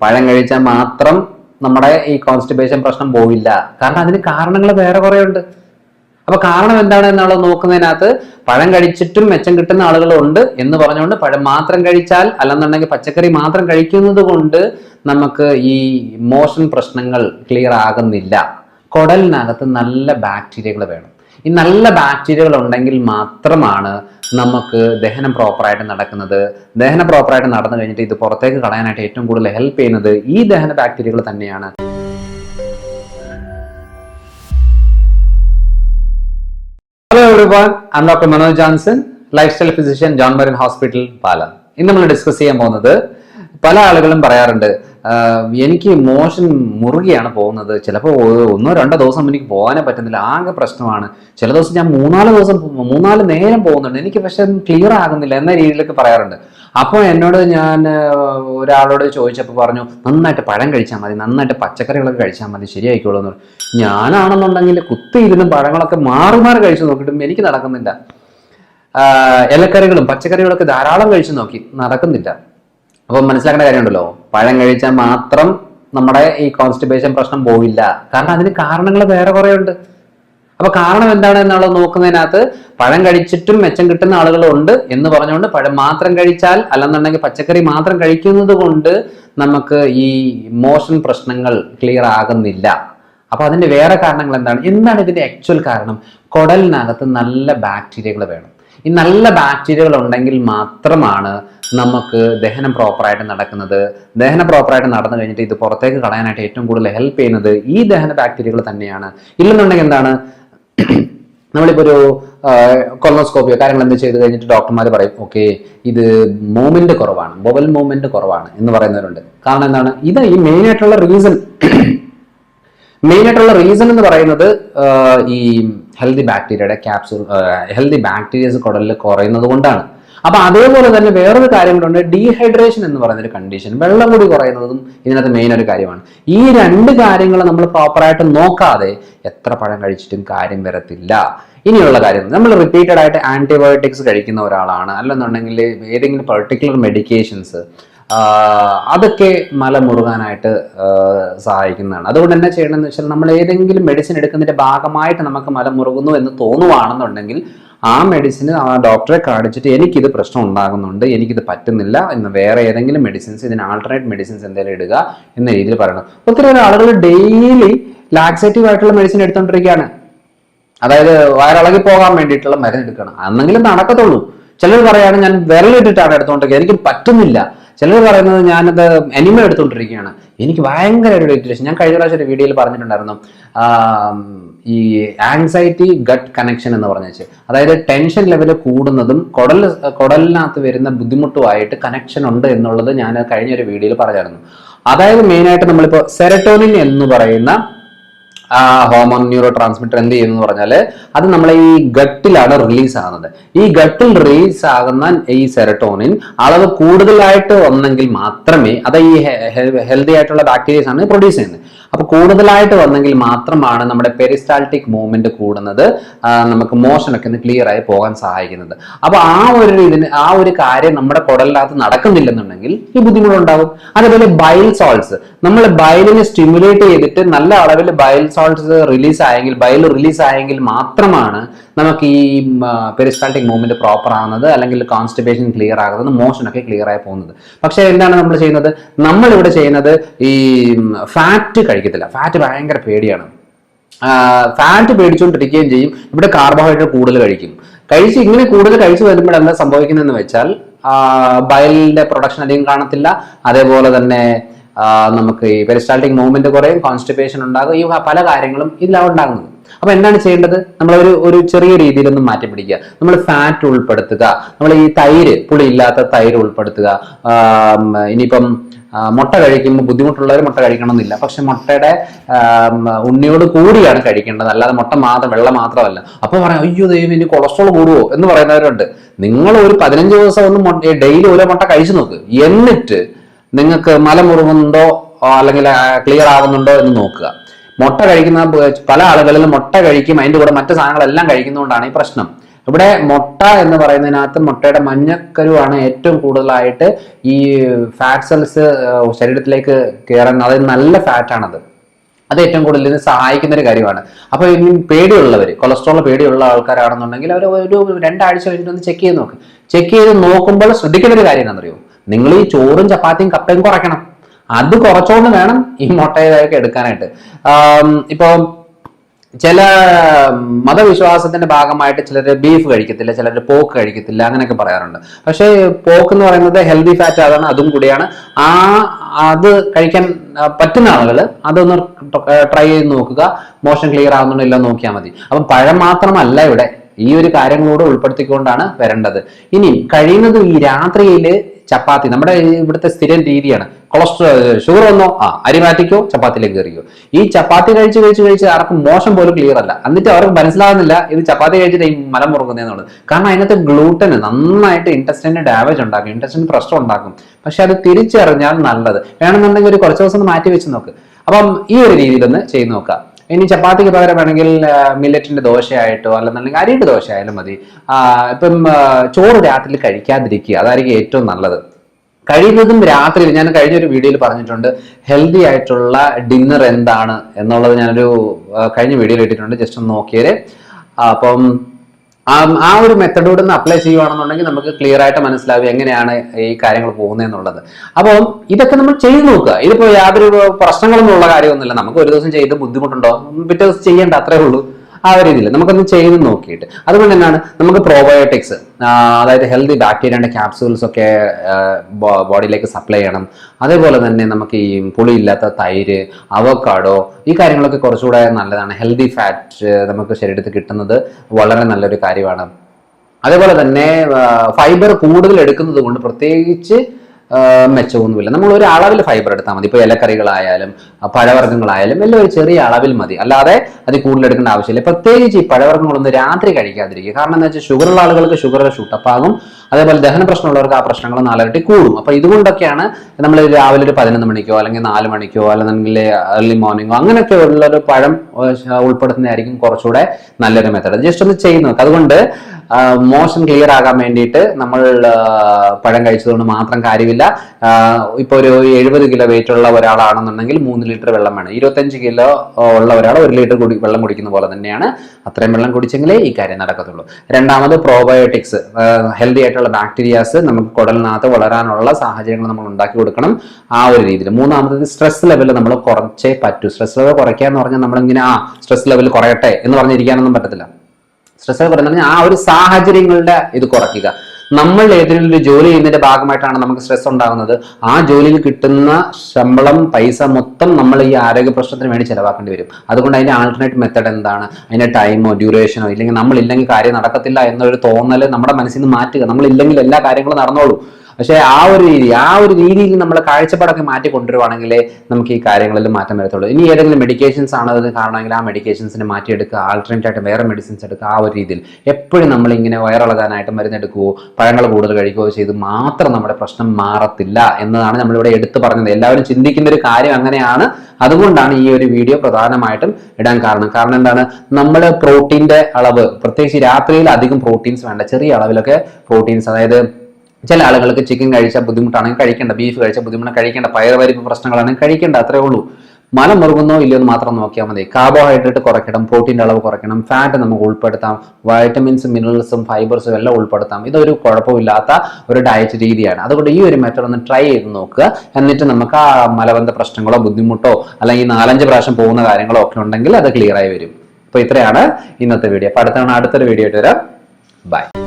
പഴം കഴിച്ചാൽ മാത്രം നമ്മുടെ ഈ കോൺസ്റ്റിബേഷൻ പ്രശ്നം പോവില്ല. കാരണം അതിന് കാരണങ്ങൾ വേറെ കുറെ ഉണ്ട്. അപ്പൊ കാരണം എന്താണ് എന്നുള്ളത് നോക്കുന്നതിനകത്ത് പഴം കഴിച്ചിട്ടും മെച്ചം കിട്ടുന്ന ആളുകളുണ്ട് എന്ന് പറഞ്ഞുകൊണ്ട് പഴം മാത്രം കഴിച്ചാൽ അല്ലെന്നുണ്ടെങ്കിൽ പച്ചക്കറി മാത്രം കഴിക്കുന്നത് കൊണ്ട് നമുക്ക് ഈ മോഷൻ പ്രശ്നങ്ങൾ ക്ലിയർ ആകുന്നില്ല. കുടലിനകത്ത് നല്ല ബാക്ടീരിയകൾ വേണം. ഈ നല്ല ബാക്ടീരിയകൾ ഉണ്ടെങ്കിൽ മാത്രമാണ് നമുക്ക് ദഹനം പ്രോപ്പറായിട്ട് നടക്കുന്നത്. ദഹനം പ്രോപ്പറായിട്ട് നടന്നു കഴിഞ്ഞിട്ട് ഇത് പുറത്തേക്ക് കളയാനായിട്ട് ഏറ്റവും കൂടുതൽ ഹെൽപ്പ് ചെയ്യുന്നത് ഈ ദഹന ബാക്ടീരിയകൾ തന്നെയാണ്. Hello doctor Manoj Johnson lifestyle physician John Marin hospital Pala ഇന്ന് നമ്മൾ ഡിസ്കസ് ചെയ്യാൻ പോകുന്നത് പല ആളുകളും പറയാറുണ്ട് എനിക്ക് മോഷൻ മുറുകയാണ് പോകുന്നത്. ചിലപ്പോൾ ഒന്നോ രണ്ടോ ദിവസം എനിക്ക് പോകാനേ പറ്റുന്നില്ല. ആകെ പ്രശ്നമാണ്. ചില ദിവസം ഞാൻ മൂന്നാൽ ദിവസം മൂന്നാൽ നേരം പോകുന്നുണ്ട്. എനിക്ക് പക്ഷെ ക്ലിയർ ആകുന്നില്ല എന്ന രീതിയിലൊക്കെ പറയാറുണ്ട്. അപ്പോൾ എന്നോട് ഞാൻ ഒരാളോട് ചോദിച്ചപ്പോൾ പറഞ്ഞു നന്നായിട്ട് പഴം കഴിച്ചാൽ മതി. നന്നായിട്ട് പച്ചക്കറികളൊക്കെ കഴിച്ചാൽ മതി. ശരിയായിക്കോളൂ എന്ന് പറഞ്ഞു. ഞാനാണെന്നുണ്ടെങ്കിൽ കുത്തിയിരുന്ന് പഴങ്ങളൊക്കെ മാറി മാറി കഴിച്ചു നോക്കിയിട്ടും എനിക്ക് നടക്കുന്നില്ല. ഇലക്കറികളും പച്ചക്കറികളൊക്കെ ധാരാളം കഴിച്ചു നോക്കി നടക്കുന്നില്ല. അപ്പം മനസ്സിലാക്കേണ്ട കാര്യമുണ്ടല്ലോ. പഴം കഴിച്ചാൽ മാത്രം നമ്മുടെ ഈ കോൺസ്റ്റിപ്പേഷൻ പ്രശ്നം പോവില്ല. കാരണം അതിന് കാരണങ്ങൾ വേറെ കുറെ ഉണ്ട്. അപ്പൊ കാരണം എന്താണ് എന്നുള്ളത് നോക്കുന്നതിനകത്ത് പഴം കഴിച്ചിട്ടും മെച്ചം കിട്ടുന്ന ആളുകളുണ്ട് എന്ന് പറഞ്ഞുകൊണ്ട് പഴം മാത്രം കഴിച്ചാൽ അല്ലെന്നുണ്ടെങ്കിൽ പച്ചക്കറി മാത്രം കഴിക്കുന്നത് കൊണ്ട് നമുക്ക് ഈ മോഷൻ പ്രശ്നങ്ങൾ ക്ലിയർ ആകുന്നില്ല. അപ്പൊ അതിന്റെ വേറെ കാരണങ്ങൾ എന്താണ്? എന്താണ് ഇതിന്റെ ആക്ച്വൽ കാരണം? കുടലിനകത്ത് നല്ല ബാക്ടീരിയകൾ വേണം. ഈ നല്ല ബാക്ടീരിയകൾ ഉണ്ടെങ്കിൽ മാത്രമാണ് നമുക്ക് ദഹനം പ്രോപ്പറായിട്ട് നടക്കുന്നത്. ദഹനം പ്രോപ്പറായിട്ട് നടന്നു കഴിഞ്ഞിട്ട് ഇത് പുറത്തേക്ക് കളയാനായിട്ട് ഏറ്റവും കൂടുതൽ ഹെൽപ്പ് ചെയ്യുന്നത് ഈ ദഹന ബാക്ടീരിയകൾ തന്നെയാണ്. ഇല്ലെന്നുണ്ടെങ്കിൽ എന്താണ്? നമ്മളിപ്പോൾ ഒരു കൊളോസ്കോപ്പിയോ കാര്യങ്ങൾ എന്ത് ചെയ്ത് കഴിഞ്ഞിട്ട് ഡോക്ടർമാർ പറയും ഓക്കെ ഇത് മൂവ്മെന്റ് കുറവാണ് ബൊബൽ മൂവ്മെന്റ് കുറവാണ് എന്ന് പറയുന്നവരുണ്ട്. കാരണം എന്താണ്? ഇത് ഈ മെയിൻ ആയിട്ടുള്ള റീസൺ മെയിൻ ആയിട്ടുള്ള റീസൺ എന്ന് പറയുന്നത് ഈ ഹെൽത്തി ബാക്ടീരിയയുടെ ക്യാപ്സൂൾ ഹെൽത്തി ബാക്ടീരിയസ് കുടലിൽ കുറയുന്നത് കൊണ്ടാണ്. അപ്പൊ അതേപോലെ തന്നെ വേറൊരു കാര്യം കൂടെ ഡീഹൈഡ്രേഷൻ എന്ന് പറയുന്ന ഒരു കണ്ടീഷൻ വെള്ളം കൂടി കുറയുന്നതും ഇതിനകത്ത് മെയിൻ ഒരു കാര്യമാണ്. ഈ രണ്ട് കാര്യങ്ങൾ നമ്മൾ പ്രോപ്പറായിട്ട് നോക്കാതെ എത്ര പഴം കഴിച്ചിട്ടും കാര്യം വരത്തില്ല. ഇനിയുള്ള കാര്യം നമ്മൾ റിപ്പീറ്റഡ് ആയിട്ട് ആന്റിബയോട്ടിക്സ് കഴിക്കുന്ന ഒരാളാണ്. അല്ലെന്നുണ്ടെങ്കിൽ ഏതെങ്കിലും പെർട്ടിക്കുലർ മെഡിക്കേഷൻസ് അതൊക്കെ മല മുറുകാനായിട്ട് സഹായിക്കുന്നതാണ്. അതുകൊണ്ട് എന്നാ ചെയ്യണമെന്ന് വെച്ചാൽ നമ്മൾ ഏതെങ്കിലും മെഡിസിൻ എടുക്കുന്നതിന്റെ ഭാഗമായിട്ട് നമുക്ക് മല മുറുകുന്നു എന്ന് തോന്നുവാണെന്നുണ്ടെങ്കിൽ ആ മെഡിസിൻ ആ ഡോക്ടറെ കാണിച്ചിട്ട് എനിക്കിത് പ്രശ്നം ഉണ്ടാകുന്നുണ്ട് എനിക്കിത് പറ്റുന്നില്ല എന്ന് വേറെ ഏതെങ്കിലും മെഡിസിൻസ് ഇതിന് ആൾട്ടർനേറ്റ് മെഡിസിൻസ് എന്തെങ്കിലും ഇടുക എന്ന രീതിയിൽ പറയണം. ഒത്തിരി ആളുകൾ ഡെയിലി ലാക്സേറ്റീവ് ആയിട്ടുള്ള മെഡിസിൻ എടുത്തോണ്ടിരിക്കുകയാണ്. അതായത് വയറിളകി പോകാൻ വേണ്ടിയിട്ടുള്ള മരുന്ന് എടുക്കണം. അന്നെങ്കിലും നടക്കത്തുള്ളൂ. ചിലർ പറയാണ് ഞാൻ വിരലിട്ടിട്ടാണ് എടുത്തോണ്ടിരിക്കുക എനിക്ക് പറ്റുന്നില്ല. ചിലർ പറയുന്നത് ഞാനത് അനിമ എടുത്തുകൊണ്ടിരിക്കുകയാണ് എനിക്ക് ഭയങ്കര ഒരു ഞാൻ കഴിഞ്ഞ പ്രാവശ്യം ഒരു വീഡിയോയിൽ പറഞ്ഞിട്ടുണ്ടായിരുന്നു. ഈ ആങ്സൈറ്റി ഗട്ട് കണക്ഷൻ എന്ന് പറഞ്ഞേച്ച്. അതായത് ടെൻഷൻ ലെവൽ കൂടുന്നതും കുടൽ കുടലിനകത്ത് വരുന്ന ബുദ്ധിമുട്ടുമായിട്ട് കണക്ഷൻ ഉണ്ട് എന്നുള്ളത് ഞാൻ കഴിഞ്ഞ ഒരു വീഡിയോയിൽ പറഞ്ഞായിരുന്നു. അതായത് മെയിനായിട്ട് നമ്മളിപ്പോൾ സെറട്ടോണിൻ എന്ന് പറയുന്ന ആ ഹോമോൺ ന്യൂറോ ട്രാൻസ്മിറ്റർ എന്ത് ചെയ്യുന്നു പറഞ്ഞാൽ അത് നമ്മളെ ഈ ഗട്ടിലാണ് റിലീസ് ആകുന്നത്. ഈ ഗട്ടിൽ റിലീസ് ആകുന്ന ഈ സെറട്ടോണിൻ അളവ് കൂടുതലായിട്ട് വന്നെങ്കിൽ മാത്രമേ അത് ഈ ഹെൽത്തി ആയിട്ടുള്ള ബാക്ടീരിയസ് ആണ് പ്രൊഡ്യൂസ് ചെയ്യുന്നത്. അപ്പൊ കൂടുതലായിട്ട് വന്നെങ്കിൽ മാത്രമാണ് നമ്മുടെ പെരിസ്റ്റാൾട്ടിക് മൂവ്മെന്റ് കൂടുന്നത് നമുക്ക് മോഷനൊക്കെ ഒന്ന് ക്ലിയർ ആയി പോകാൻ സഹായിക്കുന്നത്. അപ്പൊ ആ ഒരു ഇതിന് ആ ഒരു കാര്യം നമ്മുടെ കുടലിനകത്ത് നടക്കുന്നില്ലെന്നുണ്ടെങ്കിൽ ഈ ബുദ്ധിമുട്ടുണ്ടാകും അതേപോലെ ബൈൽ സോൾസ് നമ്മൾ ബയലിനെ സ്റ്റിമുലേറ്റ് ചെയ്തിട്ട് നല്ല അളവിൽ ബയൽ സോൾട്സ് റിലീസ് ആയെങ്കിൽ ബയൽ റിലീസ് ആയെങ്കിൽ മാത്രമാണ് നമുക്ക് ഈ പെരിസ്റ്റാൾട്ടിക് മൂവ്മെന്റ് പ്രോപ്പർ ആകുന്നത് അല്ലെങ്കിൽ കോൺസ്റ്റിപ്പേഷൻ ക്ലിയർ ആകുന്നത് ഒക്കെ ക്ലിയർ ആയി പോകുന്നത്. പക്ഷേ എന്താണ് നമ്മൾ ചെയ്യുന്നത്? നമ്മൾ ഇവിടെ ചെയ്യുന്നത് ഈ ഫാറ്റ് കഴിക്കത്തില്ല. ഫാറ്റ് ഭയങ്കര പേടിയാണ്. ഫാറ്റ് പേടിച്ചുകൊണ്ടിരിക്കുകയും ചെയ്യും. ഇവിടെ കാർബോഹൈഡ്രേറ്റ് കൂടുതൽ കഴിക്കും. കഴിച്ച് ഇങ്ങനെ കൂടുതൽ കഴിച്ചു വരുമ്പോൾ എന്താ സംഭവിക്കുന്നതെന്ന് വെച്ചാൽ ബയലിന്റെ പ്രൊഡക്ഷൻ അധികം കാണത്തില്ല. അതേപോലെ തന്നെ നമുക്ക് ഈ പെരിസ്റ്റാൾട്ടിക് മൂവ്മെന്റ് കുറയും കോൺസ്റ്റിപ്പേഷൻ ഉണ്ടാകും ഈ പല കാര്യങ്ങളും ഇതിലാണ് ഉണ്ടാകുന്നത്. അപ്പൊ എന്താണ് ചെയ്യേണ്ടത്? നമ്മൾ ഒരു ഒരു ചെറിയ രീതിയിലൊന്നും മാറ്റി പിടിക്കുക നമ്മൾ ഫാറ്റ് ഉൾപ്പെടുത്തുക. നമ്മൾ ഈ തൈര് പുളി ഇല്ലാത്ത തൈര് ഉൾപ്പെടുത്തുക. ഇനിയിപ്പം മുട്ട കഴിക്കുമ്പോൾ ബുദ്ധിമുട്ടുള്ളവർ മുട്ട കഴിക്കണമെന്നില്ല. പക്ഷെ മുട്ടയുടെ ഉണ്ണിയോട് കൂടിയാണ് കഴിക്കേണ്ടത്. അല്ലാതെ മുട്ട മാത്രം വെള്ളം മാത്രമല്ല. അപ്പോൾ പറയാം അയ്യോ ദൈവം ഇനി കൊളസ്ട്രോൾ കൂടുവോ? എന്ന് പറയുന്നവരുണ്ട്. നിങ്ങൾ ഒരു പതിനഞ്ച് ദിവസം ഒന്ന് ഡെയിലി ഓരോ മുട്ട കഴിച്ചു നോക്ക്. എന്നിട്ട് നിങ്ങൾക്ക് മലമുറുകുന്നുണ്ടോ അല്ലെങ്കിൽ ക്ലിയർ ആവുന്നുണ്ടോ എന്ന് നോക്കുക. മുട്ട കഴിക്കുന്ന പല ആളുകളിലും മുട്ട കഴിക്കും അതിന്റെ കൂടെ മറ്റു സാധനങ്ങളെല്ലാം കഴിക്കുന്നതുകൊണ്ടാണ് ഈ പ്രശ്നം. ഇവിടെ മുട്ട എന്ന് പറയുന്നതിനകത്ത് മുട്ടയുടെ മഞ്ഞക്കരുവാണ് ഏറ്റവും കൂടുതലായിട്ട് ഈ ഫാറ്റ് സെൽസ് ശരീരത്തിലേക്ക് കയറുന്ന അതായത് നല്ല ഫാറ്റാണത് അത് ഏറ്റവും കൂടുതൽ ഇതിന് സഹായിക്കുന്ന ഒരു കാര്യമാണ്. അപ്പോൾ ഇനി പേടിയുള്ളവർ കൊളസ്ട്രോൾ പേടിയുള്ള ആൾക്കാരാണെന്നുണ്ടെങ്കിൽ അവർ ഒരു രണ്ടാഴ്ച കഴിഞ്ഞിട്ട് ഒന്ന് ചെക്ക് ചെയ്ത് നോക്കുക ചെക്ക് ചെയ്ത് നോക്കുമ്പോൾ ശ്രദ്ധിക്കേണ്ട ഒരു കാര്യം എന്താണെന്നറിയോ? നിങ്ങൾ ഈ ചോറും ചപ്പാത്തിയും കപ്പയും കുറയ്ക്കണം. അത് കുറച്ചുകൊണ്ട് വേണം ഈ മുട്ടയൊക്കെ എടുക്കാനായിട്ട്. ഇപ്പോൾ ചില മതവിശ്വാസത്തിന്റെ ഭാഗമായിട്ട് ചിലർ ബീഫ് കഴിക്കത്തില്ല ചിലർ പോക്ക് കഴിക്കത്തില്ല അങ്ങനെയൊക്കെ പറയാറുണ്ട്. പക്ഷേ പോക്ക് എന്ന് പറയുന്നത് ഹെൽത്തി ഫാറ്റ് അതാണ് അതും കൂടിയാണ്. ആ അത് കഴിക്കാൻ പറ്റുന്ന ആളുകൾ അതൊന്ന് ട്രൈ ചെയ്ത് നോക്കുക. മോഷൻ ക്ലിയർ ആവുന്നുണ്ടോ നോക്കിയാൽ മതി. അപ്പം പഴം മാത്രമല്ല ഇവിടെ ഈ ഒരു കാര്യങ്ങളോട് ഉൾപ്പെടുത്തിക്കൊണ്ടാണ് വരേണ്ടത്. ഇനി കഴിയുന്നതും ഈ രാത്രിയിൽ ചപ്പാത്തി. നമ്മുടെ ഇവിടുത്തെ സ്ഥിരം രീതിയാണ്. കൊളസ്ട്രോൾ ഷുഗർ വന്നോ? ആ അരി മാറ്റിക്കോ ചപ്പാത്തിയിലേക്ക് കയറിയോ ഈ ചപ്പാത്തി കഴിച്ച് കഴിച്ച് കഴിച്ച് ആർക്കും മോശം പോലും ക്ലിയർ അല്ല. എന്നിട്ട് അവർക്ക് മനസ്സിലാകുന്നില്ല ഇത് ചപ്പാത്തി കഴിച്ചിട്ട് ഈ മലം മുറുക്കുന്നതെന്നുള്ളത് കാരണം അതിനകത്ത് ഗ്ലൂട്ടൻ നന്നായിട്ട് ഇൻട്രസ്റ്റിന് ഡാമേജ് ഉണ്ടാക്കും ഇൻട്രസ്റ്റിന് പ്രശ്നം ഉണ്ടാക്കും. പക്ഷെ അത് തിരിച്ചറിഞ്ഞാൽ നല്ലത്. വേണമെന്നുണ്ടെങ്കിൽ ഒരു കുറച്ച് ദിവസം മാറ്റി വെച്ച് നോക്ക്. അപ്പം ഈ ഒരു രീതിയിലൊന്ന് ചെയ്ത് നോക്കാം. ഇനി ചപ്പാത്തിക്ക് പകരം വേണമെങ്കിൽ മില്ലറ്റിന്റെ ദോശയായിട്ടോ അല്ലെന്നുണ്ടെങ്കിൽ അരിയുടെ ദോശയായാലും മതി. ഇപ്പം ചോറ് രാത്രി കഴിക്കാതിരിക്കുക അതായിരിക്കും ഏറ്റവും നല്ലത്. കഴിയുന്നതും രാത്രി ഞാൻ കഴിഞ്ഞ ഒരു വീഡിയോയിൽ പറഞ്ഞിട്ടുണ്ട് ഹെൽത്തി ആയിട്ടുള്ള ഡിന്നർ എന്താണ് എന്നുള്ളത് ഞാനൊരു കഴിഞ്ഞ വീഡിയോയിൽ ഇട്ടിട്ടുണ്ട് ജസ്റ്റ് ഒന്ന് നോക്കിയത് അപ്പം ആ ഒരു മെത്തഡോട് ഒന്ന് അപ്ലൈ ചെയ്യുവാണെന്നുണ്ടെങ്കിൽ നമുക്ക് ക്ലിയർ ആയിട്ട് മനസ്സിലാവും എങ്ങനെയാണ് ഈ കാര്യങ്ങൾ പോകുന്നതെന്നുള്ളത്. അപ്പോൾ ഇതൊക്കെ നമ്മൾ ചെയ്ത് നോക്കുക. ഇതിപ്പോൾ യാതൊരു പ്രശ്നങ്ങളൊന്നും ഉള്ള കാര്യമൊന്നുമില്ല. നമുക്ക് ഒരു ദിവസം ചെയ്ത് ബുദ്ധിമുട്ടുണ്ടോ? പിറ്റേ ദിവസം ചെയ്യേണ്ട അത്രേ ഉള്ളൂ. ആ ഒരു രീതിയിൽ. നമുക്കൊന്ന് ചെയ്ത് നോക്കിയിട്ട്. അതുകൊണ്ട് തന്നെയാണ് നമുക്ക് പ്രോബയോട്ടിക്സ് അതായത് ഹെൽത്തി ബാക്ടീരിയയുടെ ക്യാപ്സൂൾസ് ഒക്കെ ബോഡിയിലേക്ക് സപ്ലൈ ചെയ്യണം. അതേപോലെ തന്നെ നമുക്ക് ഈ പുളിയില്ലാത്ത തൈര് അവക്കാഡോ ഈ കാര്യങ്ങളൊക്കെ കുറച്ചുകൂടെ നല്ലതാണ്. ഹെൽത്തി ഫാറ്റ് നമുക്ക് ശരീരത്തിൽ കിട്ടുന്നത് വളരെ നല്ലൊരു കാര്യമാണ്. അതേപോലെ തന്നെ ഫൈബർ കൂടുതൽ എടുക്കുന്നത് കൊണ്ട് പ്രത്യേകിച്ച് മെച്ചമൊന്നുമില്ല. നമ്മൾ ഒരു അളവിൽ ഫൈബർ എടുത്താൽ മതി. ഇപ്പോൾ ഇലക്കറികളായാലും പഴവർഗങ്ങളായാലും എല്ലാം ഒരു ചെറിയ അളവിൽ മതി. അല്ലാതെ അത് കൂടുതൽ എടുക്കേണ്ട ആവശ്യമില്ല. പ്രത്യേകിച്ച് ഈ പഴവർഗങ്ങളൊന്നും രാത്രി കഴിക്കാതിരിക്കുക. കാരണം എന്താ വെച്ചാൽ ഷുഗറുള്ള ആളുകൾക്ക് ഷുഗർ ഷൂട്ടപ്പ് ആകും അതേപോലെ ദഹന പ്രശ്നമുള്ളവർക്ക് ആ പ്രശ്നങ്ങൾ നാലരട്ടി കൂടും. അപ്പോൾ ഇതുകൊണ്ടൊക്കെയാണ് നമ്മൾ രാവിലെ ഒരു പതിനൊന്ന് മണിക്കോ അല്ലെങ്കിൽ നാല് മണിക്കോ അല്ലെങ്കിൽ ഏർലി മോർണിംഗോ അങ്ങനെയൊക്കെ ഉള്ള ഒരു പഴം ഉൾപ്പെടുത്തുന്നതായിരിക്കും കുറച്ചുകൂടെ നല്ലൊരു മെത്തേഡ് ജസ്റ്റ് ഒന്ന് ചെയ്യുന്നത് അതുകൊണ്ട് മോഷൻ ക്ലിയർ ആകാൻ വേണ്ടിയിട്ട് നമ്മൾ പഴം കഴിച്ചതുകൊണ്ട് മാത്രം കാര്യമില്ല. ഇപ്പോൾ ഒരു എഴുപത് കിലോ വെയിറ്റ് ഉള്ള ഒരാളാണെന്നുണ്ടെങ്കിൽ മൂന്ന് ലിറ്റർ വെള്ളം വേണം. ഇരുപത്തഞ്ച് കിലോ ഉള്ള ഒരാൾ ഒരു ലിറ്റർ കുടി വെള്ളം കുടിക്കുന്ന പോലെ തന്നെയാണ്. അത്രയും വെള്ളം കുടിച്ചെങ്കിലേ ഈ കാര്യം നടക്കത്തുള്ളൂ. രണ്ടാമത് പ്രോബയോട്ടിക്സ് ഹെൽത്തി ആയിട്ടുള്ള ബാക്ടീരിയാസ് നമുക്ക് കുടലിനകത്ത് വളരാനുള്ള സാഹചര്യങ്ങൾ നമ്മൾ ഉണ്ടാക്കി കൊടുക്കണം ആ ഒരു രീതിയിൽ. മൂന്നാമത്തത് സ്ട്രെസ് ലെവൽ നമ്മൾ കുറച്ചേ പറ്റൂ. സ്ട്രെസ് ലെവൽ കുറയ്ക്കുക എന്ന് പറഞ്ഞാൽ നമ്മളിങ്ങനെ ആ സ്ട്രെസ് ലെവൽ കുറയട്ടെ എന്ന് പറഞ്ഞിരിക്കാനൊന്നും പറ്റത്തില്ല. സ്ട്രെസ് പറയുന്നത് ആ ഒരു സാഹചര്യങ്ങളുടെ ഇത് കുറയ്ക്കുക. നമ്മൾ ഏതെങ്കിലും ഒരു ജോലി ചെയ്യുന്നതിന്റെ ഭാഗമായിട്ടാണ് നമുക്ക് സ്ട്രെസ് ഉണ്ടാകുന്നത്. ആ ജോലിയിൽ കിട്ടുന്ന ശമ്പളം പൈസ മൊത്തം നമ്മൾ ഈ ആരോഗ്യ പ്രശ്നത്തിന് വേണ്ടി ചിലവാക്കേണ്ടി വരും. അതുകൊണ്ട് അതിന്റെ ആൾട്ടർനേറ്റ് മെത്തേഡ് എന്താണ്? അതിന്റെ ടൈമോ ഡ്യൂറേഷനോ ഇല്ലെങ്കിൽ നമ്മൾ ഇല്ലെങ്കിൽ കാര്യം നടക്കത്തില്ല എന്നൊരു തോന്നൽ നമ്മുടെ മനസ്സിൽ നിന്ന് മാറ്റുക. നമ്മൾ ഇല്ലെങ്കിൽ എല്ലാ കാര്യങ്ങളും നടന്നോളൂ. പക്ഷേ ആ ഒരു രീതി ആ ഒരു രീതിയിൽ നമ്മൾ കാഴ്ചപ്പാടൊക്കെ മാറ്റി കൊണ്ടുവരുവാണെങ്കിലേ നമുക്ക് ഈ കാര്യങ്ങളിൽ മാറ്റം വരത്തുള്ളൂ. ഇനി ഏതെങ്കിലും മെഡിക്കേഷൻസ് ആണ് കാരണമെങ്കിൽ ആ മെഡിക്കേഷൻസിനെ മാറ്റിയെടുക്കുക ആൾട്ടർനേറ്റ് ആയിട്ട് വേറെ മെഡിസിൻസ് എടുക്കുക ആ ഒരു രീതിയിൽ. എപ്പോഴും നമ്മൾ ഇങ്ങനെ വയറിളകാനായിട്ട് മരുന്നെടുക്കുകയോ പഴങ്ങൾ കൂടുതൽ കഴിക്കുകയോ ചെയ്ത് മാത്രം നമ്മുടെ പ്രശ്നം മാറത്തില്ല എന്നതാണ് നമ്മളിവിടെ എടുത്തു പറഞ്ഞത്. എല്ലാവരും ചിന്തിക്കുന്ന ഒരു കാര്യം അങ്ങനെയാണ്. അതുകൊണ്ടാണ് ഈ ഒരു വീഡിയോ പ്രധാനമായിട്ടും ഇടാൻ കാരണം. കാരണം എന്താണ്? നമ്മൾ പ്രോട്ടീന്റെ അളവ് പ്രത്യേകിച്ച് രാത്രിയിൽ അധികം പ്രോട്ടീൻസ് വേണ്ട ചെറിയ അളവിലൊക്കെ പ്രോട്ടീൻസ് അതായത് ചില ആളുകൾക്ക് ചിക്കൻ കഴിച്ചാൽ ബുദ്ധിമുട്ടാണെങ്കിൽ കഴിക്കേണ്ട ബീഫ് കഴിച്ചാൽ ബുദ്ധിമുട്ടാണ് കഴിക്കേണ്ട പയറുപരിപ്പ് പ്രശ്നങ്ങളാണെങ്കിൽ കഴിക്കേണ്ട അത്രേ ഉള്ളൂ. മലം മുറുകുന്നോ ഇല്ലയോ എന്ന് മാത്രം നോക്കിയാൽ മതി. കാർബോഹൈഡ്രേറ്റ് കുറയ്ക്കണം പ്രോട്ടീന്റെ അളവ് കുറയ്ക്കണം ഫാറ്റ് നമുക്ക് ഉൾപ്പെടുത്താം വൈറ്റമിൻസും മിനറൽസും ഫൈബേഴ്സും എല്ലാം ഉൾപ്പെടുത്താം. ഇതൊരു കുഴപ്പമില്ലാത്ത ഒരു ഡയറ്റ് രീതിയാണ്. അതുകൊണ്ട് ഈ ഒരു മെത്തേഡ് ഒന്ന് ട്രൈ ചെയ്ത് നോക്കുക. എന്നിട്ട് നമുക്ക് ആ മലബന്ധ പ്രശ്നങ്ങളോ ബുദ്ധിമുട്ടോ അല്ലെങ്കിൽ നാലഞ്ച് പ്രാവശ്യം പോകുന്ന കാര്യങ്ങളോ ഒക്കെ ഉണ്ടെങ്കിൽ അത് ക്ലിയർ ആയി വരും. അപ്പോൾ ഇത്രയാണ് ഇന്നത്തെ വീഡിയോ അപ്പോൾ അടുത്തവണ അടുത്തൊരു വീഡിയോ ആയിട്ട് വരാം. ബൈ